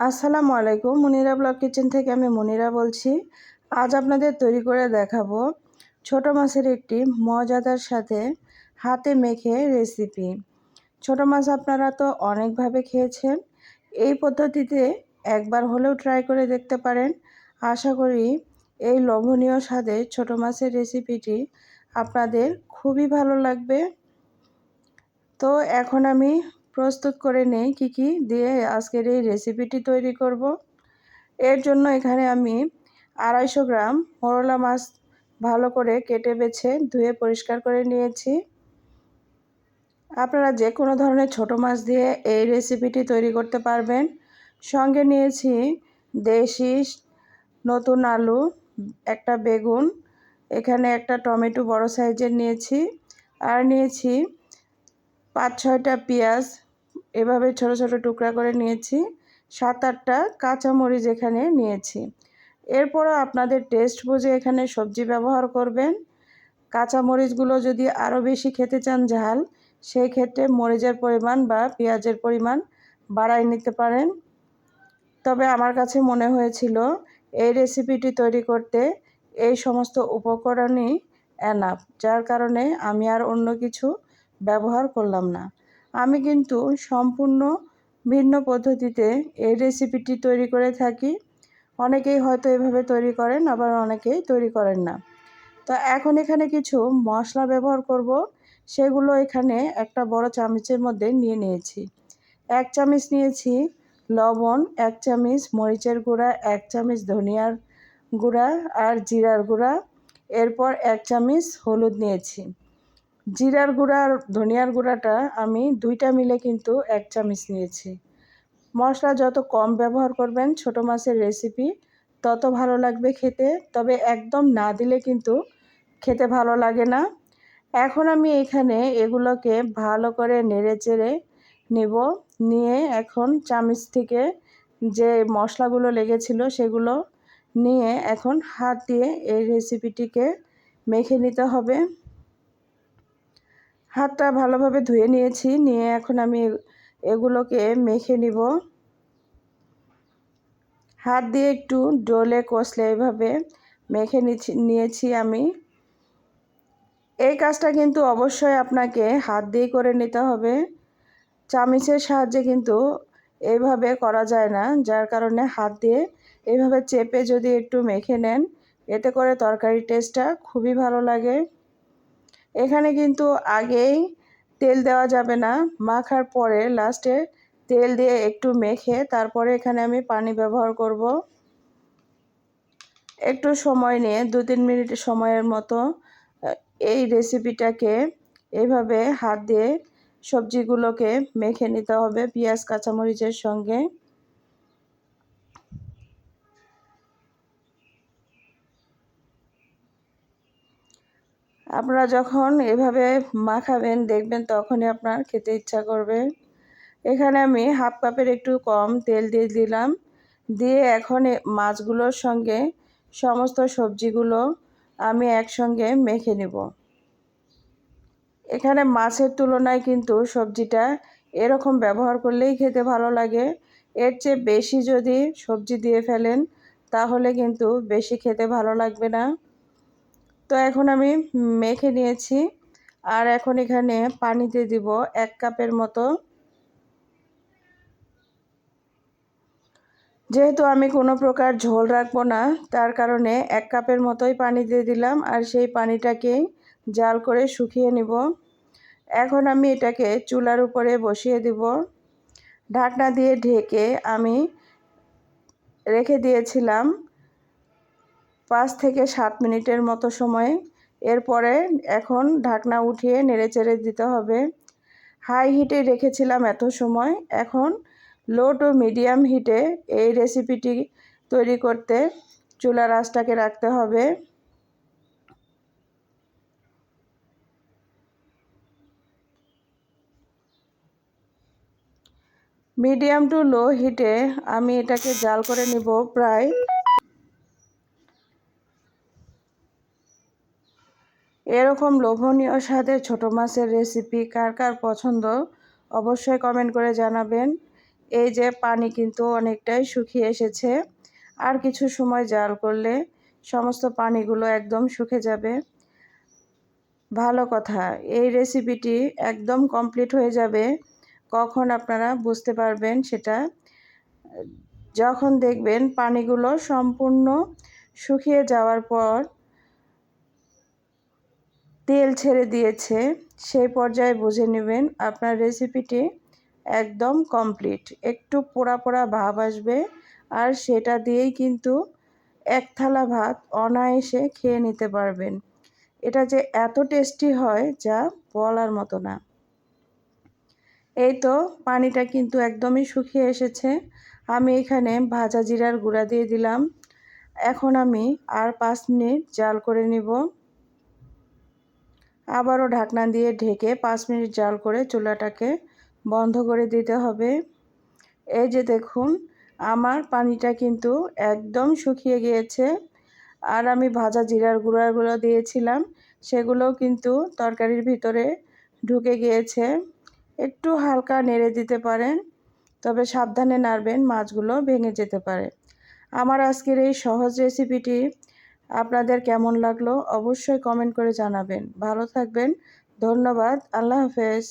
আসসালামু আলাইকুম, Monira blog kitchen থেকে আমি মনিরা বলছি। আজ আপনাদের তৈরি করে দেখাবো ছোট মাছের একটি মজাদার সাথে হাতে মেখে রেসিপি ছোট মাছ আপনারা তো অনেকভাবে খেয়েছেন, এই পদ্ধতিতে একবার হলেও ট্রাই করে দেখতে পারেন। আশা করি এই লোভনীয় স্বাদে ছোট মাছের রেসিপিটি আপনাদের খুবই ভালো লাগবে। তো এখন আমি প্রস্তুত করে নেই কি কি দিয়ে আজকের এই রেসিপিটি তৈরি করব। এর জন্য এখানে আমি আড়াইশো গ্রাম মরলা মাছ ভালো করে কেটে বেছে ধুয়ে পরিষ্কার করে নিয়েছি। আপনারা যে কোনো ধরনের ছোট মাছ দিয়ে এই রেসিপিটি তৈরি করতে পারবেন। সঙ্গে নিয়েছি দেশি নতুন আলু, একটা বেগুন, এখানে একটা টমেটো বড় সাইজের নিয়েছি, আর নিয়েছি পাঁচ ছয়টা পেঁয়াজ এভাবে ছোট ছোট টুকরা করে নিয়েছি। সাত আটটা কাঁচামরিচ এখানে নিয়েছি। এরপরও আপনাদের টেস্ট বুঝে এখানে সবজি ব্যবহার করবেন। কাঁচামরিচগুলো যদি আরও বেশি খেতে চান ঝাল, সেই ক্ষেত্রে মরিচের পরিমাণ বা পেঁয়াজের পরিমাণ বাড়াই নিতে পারেন। তবে আমার কাছে মনে হয়েছিল, এই রেসিপিটি তৈরি করতে এই সমস্ত উপকরণই অ্যানাফ যার কারণে আমি আর অন্য কিছু ব্যবহার করলাম না। আমি কিন্তু সম্পূর্ণ ভিন্ন পদ্ধতিতে এই রেসিপিটি তৈরি করে থাকি। অনেকেই হয়তো এভাবে তৈরি করেন, আবার অনেকেই তৈরি করেন না। তো এখন এখানে কিছু মশলা ব্যবহার করব। সেগুলো এখানে একটা বড় চামচের মধ্যে নিয়ে নিয়েছি। এক চামচ নিয়েছি লবণ, এক চামচ মরিচের গুঁড়া, এক চামচ ধনিয়ার গুঁড়া আর জিরার গুঁড়া। এরপর এক চামচ হলুদ নিয়েছি। জিরার গুঁড়া আর ধনিয়ার গুঁড়াটা আমি দুইটা মিলে কিন্তু এক চামচ নিয়েছি। মশলা যত কম ব্যবহার করবেন ছোট মাছের রেসিপি তত ভালো লাগবে খেতে, তবে একদম না দিলে কিন্তু খেতে ভালো লাগে না। এখন আমি এখানে এগুলোকে ভালো করে নেড়ে চেড়ে নেব। নিয়ে এখন চামচ থেকে যে মশলাগুলো লেগেছিল সেগুলো নিয়ে এখন হাত দিয়ে এই রেসিপিটিকে মেখে নিতে হবে। হাতটা ভালোভাবে ধুয়ে নিয়েছি, নিয়ে এখন আমি এগুলোকে মেখে নিব। হাত দিয়ে একটু ডোলে কষলে এইভাবে মেখে নিয়েছি আমি। এই কাজটা কিন্তু অবশ্যই আপনাকে হাত দিয়ে করে নিতে হবে। চামিচের সাহায্যে কিন্তু এইভাবে করা যায় না, যার কারণে হাত দিয়ে এইভাবে চেপে যদি একটু মেখে নেন, এতে করে তরকারি টেস্টটা খুবই ভালো লাগে। এখানে কিন্তু আগেই তেল দেওয়া যাবে না। মাখার পরে লাস্টে তেল দিয়ে একটু মেখে তারপরে এখানে আমি পানি ব্যবহার করব। একটু সময় নিয়ে দু তিন মিনিট সময়ের মতো এই রেসিপিটাকে এইভাবে হাত দিয়ে সবজিগুলোকে মেখে নিতে হবে। পেঁয়াজ, কাঁচামরিচের সঙ্গে। আপনারা যখন এভাবে মাখাবেন, দেখবেন তখনই আপনার খেতে ইচ্ছা করবে। এখানে আমি হাফ কাপের একটু কম তেল দিয়ে দিলাম। দিয়ে এখন মাছগুলোর সঙ্গে সমস্ত সবজিগুলো আমি একসঙ্গে মেখে নেব। এখানে মাছের তুলনায় কিন্তু সবজিটা এরকম ব্যবহার করলেই খেতে ভালো লাগে। এর চেয়ে বেশি যদি সবজি দিয়ে ফেলেন, তাহলে কিন্তু বেশি খেতে ভালো লাগবে না। তো এখন আমি মেখে নিয়েছি। আর এখন এখানে পানিতে দিব এক কাপের মতো। যেহেতু আমি কোনো প্রকার ঝোল রাখব না, তার কারণে এক কাপের মতোই পানি দিয়ে দিলাম আর সেই পানিটাকেই জাল করে শুকিয়ে নিব। এখন আমি এটাকে চুলার উপরে বসিয়ে দিব। ঢাকনা দিয়ে ঢেকে আমি রেখে দিয়েছিলাম। পাঁচ থেকে সাত মিনিটের মতো সময়। এরপরে এখন ঢাকনা উঠিয়ে নেড়ে চেড়ে দিতে হবে। হাই হিটে রেখেছিলাম এত সময়। এখন লো টু মিডিয়াম হিটে এই রেসিপিটি তৈরি করতে চুলার আঁচটাকে রাখতে হবে। মিডিয়াম টু লো হিটে আমি এটাকে জাল করে নিব প্রায় এরকম লোভনীয় স্বাদের ছোটো মাছের রেসিপি কার কার পছন্দ, অবশ্যই কমেন্ট করে জানাবেন। এই যে পানি কিন্তু অনেকটাই শুকিয়ে এসেছে, আর কিছু সময় জাল করলে সমস্ত পানিগুলো একদম শুকে যাবে। ভালো কথা, এই রেসিপিটি একদম কমপ্লিট হয়ে যাবে, কখন আপনারা বুঝতে পারবেন সেটা। যখন দেখবেন পানিগুলো সম্পূর্ণ শুকিয়ে যাওয়ার পর তেল ছেড়ে দিয়েছে, সেই পর্যায়ে বুঝে নেবেন আপনার রেসিপিটি একদম কমপ্লিট একটু পোড়া পোড়া ভাব আসবে আর সেটা দিয়েই কিন্তু এক থালা ভাত অনায়াসে খেয়ে নিতে পারবেন। এটা যে এত টেস্টি হয়, যা বলার মতো না। এই তো পানিটা কিন্তু একদমই শুকিয়ে এসেছে। আমি এখানে ভাজা জিরার গুঁড়া দিয়ে দিলাম। এখন আমি আর পাঁচ মিনিট জাল করে নিব। আবারও ঢাকনা দিয়ে ঢেকে পাঁচ মিনিট জাল করে চুলাটাকে বন্ধ করে দিতে হবে। এই যে দেখুন, আমার পানিটা কিন্তু একদম শুকিয়ে গিয়েছে। আর আমি ভাজা জিরার গুঁড়াগুলো দিয়েছিলাম, সেগুলোও কিন্তু তরকারির ভিতরে ঢুকে গিয়েছে। একটু হালকা নেড়ে দিতে পারেন, তবে সাবধানে নাড়বেন, মাছগুলো ভেঙে যেতে পারে। আমার আজকের এই সহজ রেসিপিটি আপনাদের কেমন লাগল অবশ্যই কমেন্ট করে জানাবেন। ভালো থাকবেন। ধন্যবাদ। আল্লাহ হাফেজ।